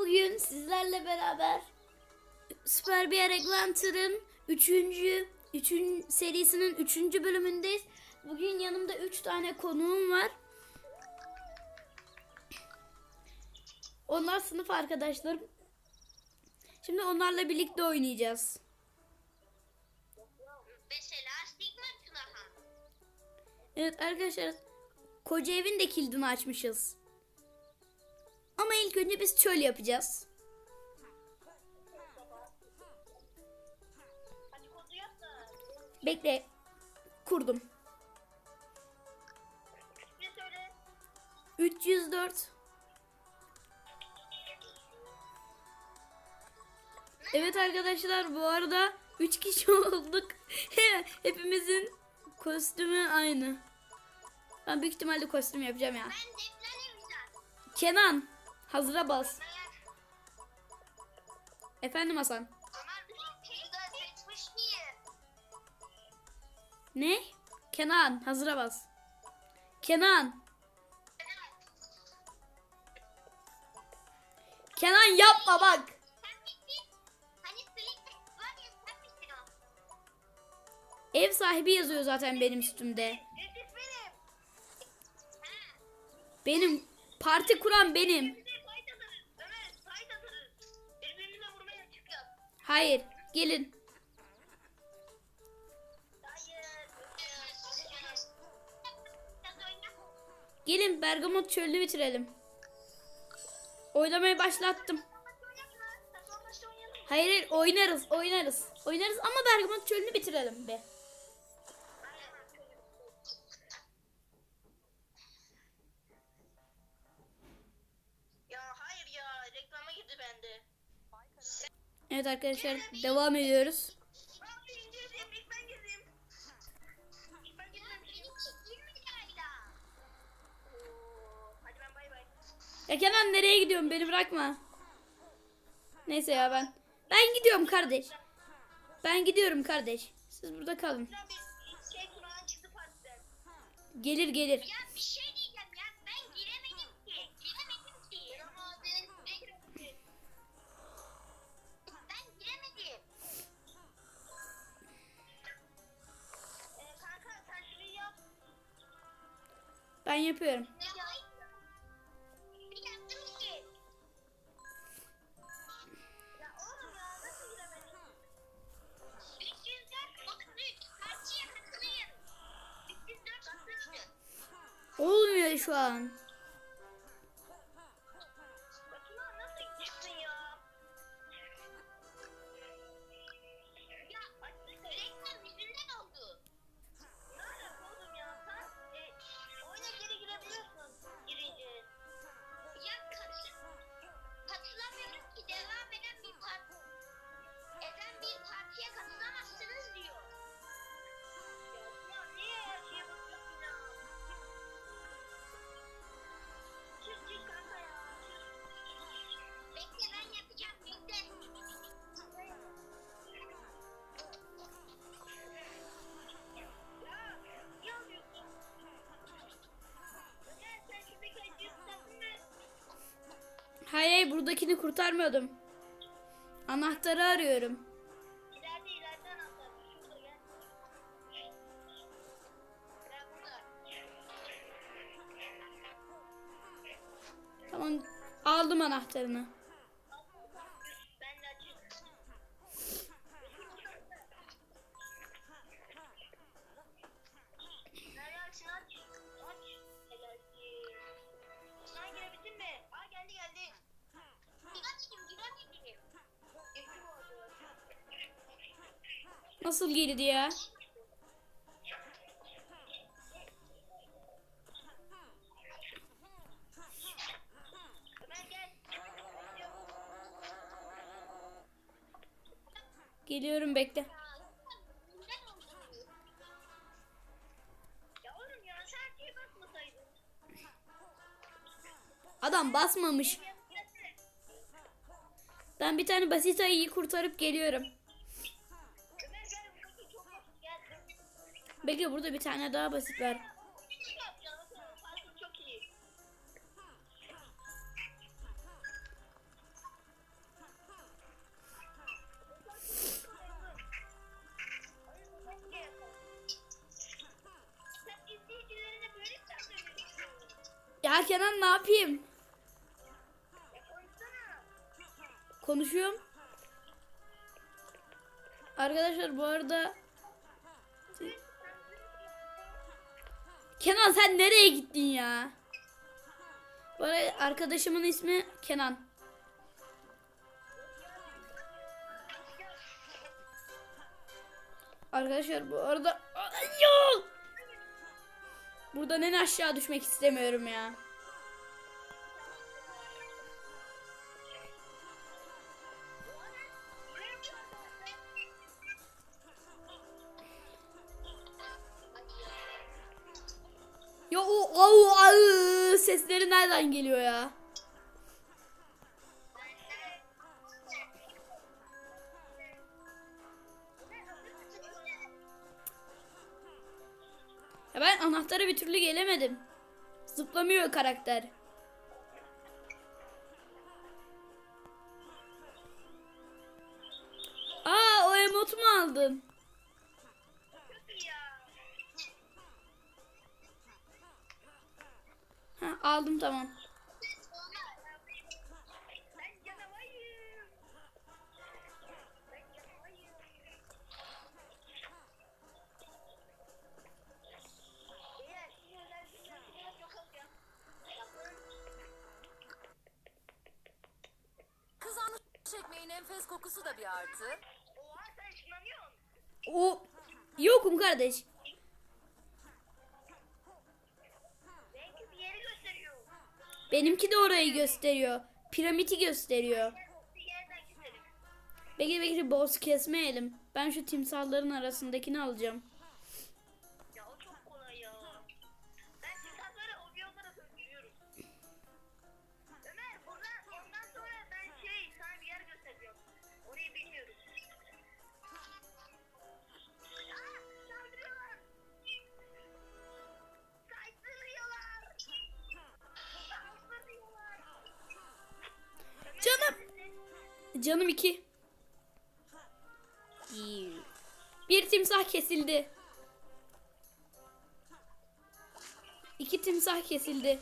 Bugün sizlerle beraber Süper bir Adventure'ın 3. 3. serisinin 3. bölümündeyiz. Bugün yanımda 3 tane konuğum var. Onlar sınıf arkadaşlarım. Şimdi onlarla birlikte oynayacağız. Mesela Tunahan. Evet arkadaşlar koca evin de kilidini açmışız. İlk önce biz çöl yapacağız. Bekle. Kurdum. Ne söyle? 304. Evet arkadaşlar bu arada 3 kişi olduk. Hepimizin kostümü aynı. Ben büyük ihtimalle kostüm yapacağım ya. Ben. Kenan hazıra bas. Efendim Hasan. Ne? Kenan hazıra bas. Kenan. Kenan yapma bak. Hani? Ev sahibi yazıyor zaten benim üstümde. Benim parti kuran benim. Hayır, gelin. Gelin Bergamot çölünü bitirelim. Oylamayı başlattım. Hayır, hayır oynarız, oynarız. Oynarız ama Bergamot çölünü bitirelim be. Ya hayır ya reklama girdi bende. Evet arkadaşlar devam ediyoruz. Ya Kenan nereye gidiyorsun? Beni bırakma. Neyse ya ben. Ben gidiyorum kardeş. Ben gidiyorum kardeş. Siz burada kalın. Şey. Gelir gelir. Ya bir şey 304 33. Olmuyor şu an. Buradakini kurtarmıyordum. Anahtarı arıyorum. İleride ileride anahtar. Şurada gel. Gel burada. Tamam aldım anahtarını. Nasıl girdi ya? Geliyorum bekle. Adam basmamış. Ben bir tane basit ayıyı kurtarıp geliyorum. Bekle burada bir tane daha basit var. Ya Kenan ne yapayım? Konuşuyorum. Arkadaşlar bu arada Kenan sen nereye gittin ya? Arada arkadaşımın ismi Kenan. Arkadaşlar bu arada yok! Buradan en aşağı düşmek istemiyorum. Ya sesleri nereden geliyor ya? Ya ben anahtara bir türlü gelemedim. Zıplamıyor karakter. Aa o emotu mu aldın? Ha, aldım tamam. Ben canavarım. Ben canavarım. Beyler, sizin özelliklerinizi biraz yok olacağım. Kızarmış ekmeğin enfes kokusu da bir artı. Oha sen ışınlanıyorsun. O yokum kardeş. Belki bir yeri gösteriyor. Benimki de orayı gösteriyor. Piramidi gösteriyor. Bekle bekle boss kesmeyelim. Ben şu timsahların arasındakini alacağım. Canım iki. Bir timsah kesildi. İki timsah kesildi.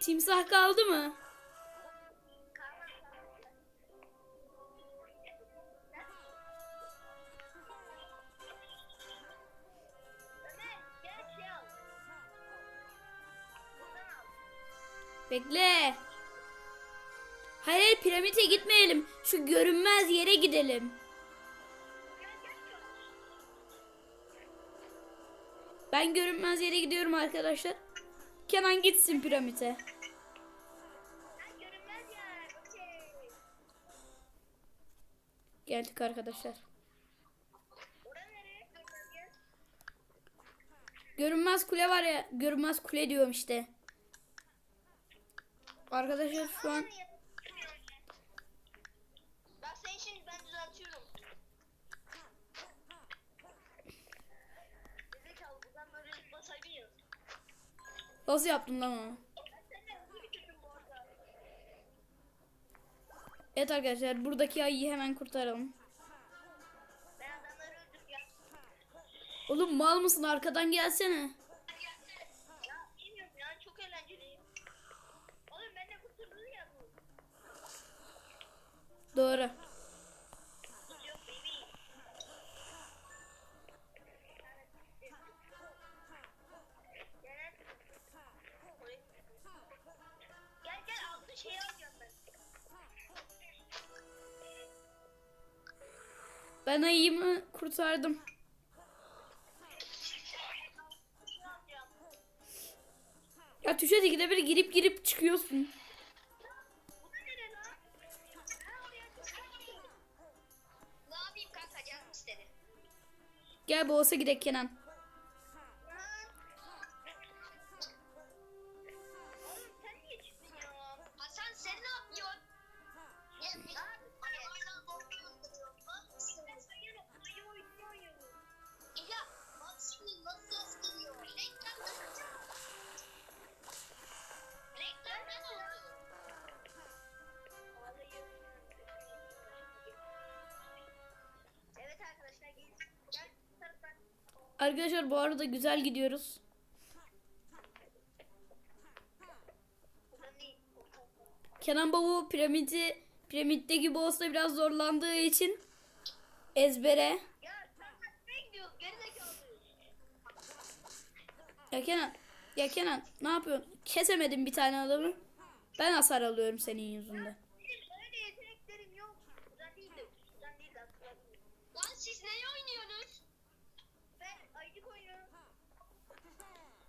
Timsah kaldı mı? Bekle. Hayır piramite gitmeyelim. Şu görünmez yere gidelim. Ben görünmez yere gidiyorum arkadaşlar. Kenan gitsin piramite. Geldik arkadaşlar. Görünmez kule var ya. Görünmez kule diyorum işte. Arkadaşlar şu an Bak sen şimdi ben düzeltiyorum. Nasıl yaptın lan onu? Evet arkadaşlar buradaki ayıyı hemen kurtaralım. Oğlum mal mısın arkadan gelsene. Ya bilmiyorum ya çok eğlenceli. Oğlum ben de kurtuldum ya bu. Doğru. Ben. Ayımı kurtardım. Ya tuşa ikide bir girip girip çıkıyorsun. Gel boğasa gidelim Kenan. Arkadaşlar bu arada güzel gidiyoruz. Kenan Baba piramidi piramitteki boss'ta biraz zorlandığı için ezbere. Ya Kenan, ya Kenan ne yapıyorsun? Kesemedim bir tane adamı. Ben hasar alıyorum senin yüzünden. Benim öyle yeteneklerim yok. Buradan değildim. Buradan değil aslında. Lan siz neyi oynuyorsunuz? Ben ayıcık oynuyorum.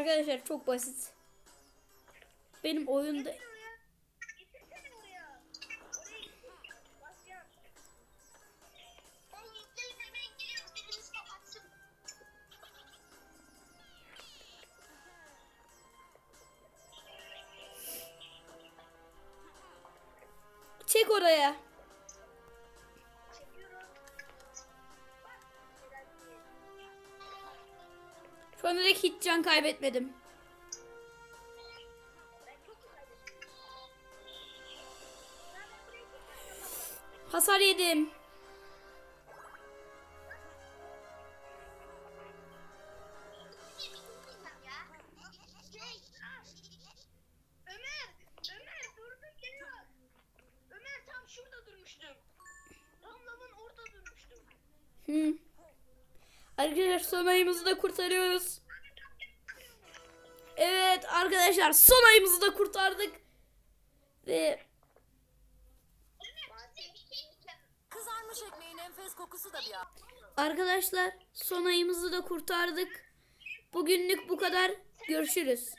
Arkadaşlar çok basit. Benim oyunda Getir oraya. Tam lavın orada durmuştum. Hı. Arkadaşlar son ayımızı da kurtarıyoruz. Evet arkadaşlar son ayımızı da kurtardık. Ve. Kızarmış ekmeğin enfes kokusu da bir arkadaşlar son ayımızı da kurtardık. Bugünlük bu kadar. Görüşürüz.